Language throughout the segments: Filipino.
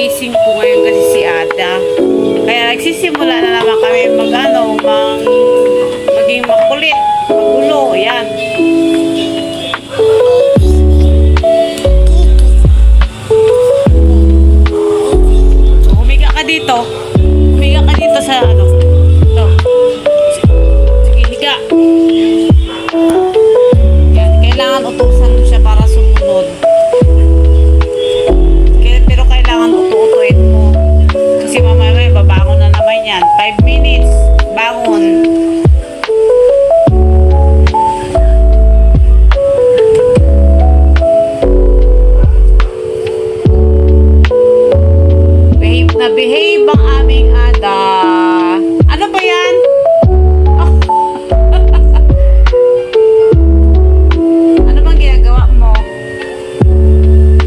Kagigising po ngayon kasi si Ada. Kaya nagsisimula na naman kami mag ano, mang, maging makulit, magulo, yan. Humiga ka dito. Humiga ka dito sa ano. Behave na behave ang aming ada. Ano ba yan? Ano bang ginagawa mo?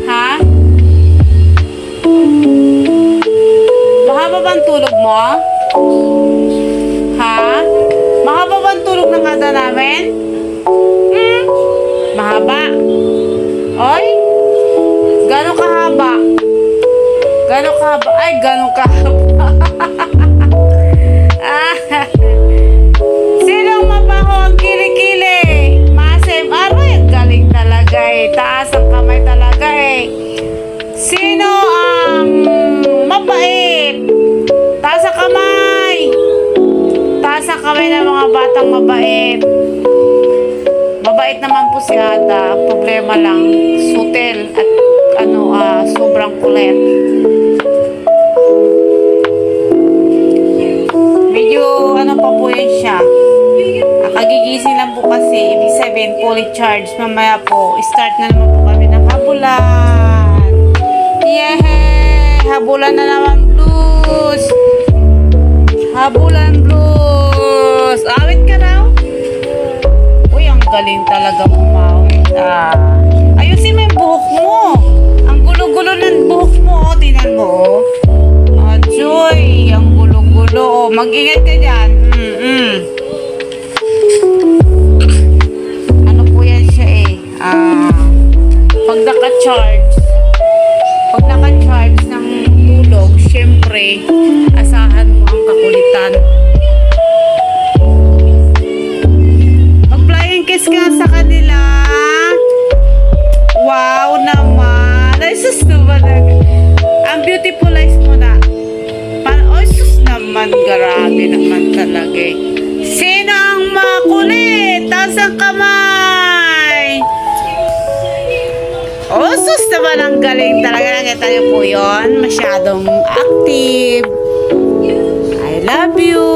Ha? Mahaba ba ang tulog mo? Ha? Mahaba ba ang tulog ng ada namin? Gano'ng kahaba? Ay, gano'ng kahaba? ah, Sinong mabaho ang kilikili? Masem, ang galing talaga eh. Taas ang kamay talaga eh. Sino ang mabait? Taas ang kamay. Taas ang kamay ng mga batang mabait. Mabait naman po si Ada. Problema lang, sutel at ano, ah, sobrang kulit. Yan siya. Nakagigising lang po kasi, ibig sabihin fully charged. Mamaya po, start na naman po kami ng habulan. Yehey! Habulan na naman blues! Habulan blues! Awit ka raw? Uy, ang galing talaga umawit ah. Ayusin mo yung naka-charge, pag naka-charge ng tulog, syempre, asahan mo ang kakulitan. Mag-flying kiss ka sa kanila. Wow naman. Ay, sus naman. Ang beautiful eyes mo na. Parang, ay, sus naman. Grabe naman talaga eh. Sino ang makulit? Taas ang kamay. Bosos naman ang galing talaga. Nakita niyo po yun. Masyadong active. I love you.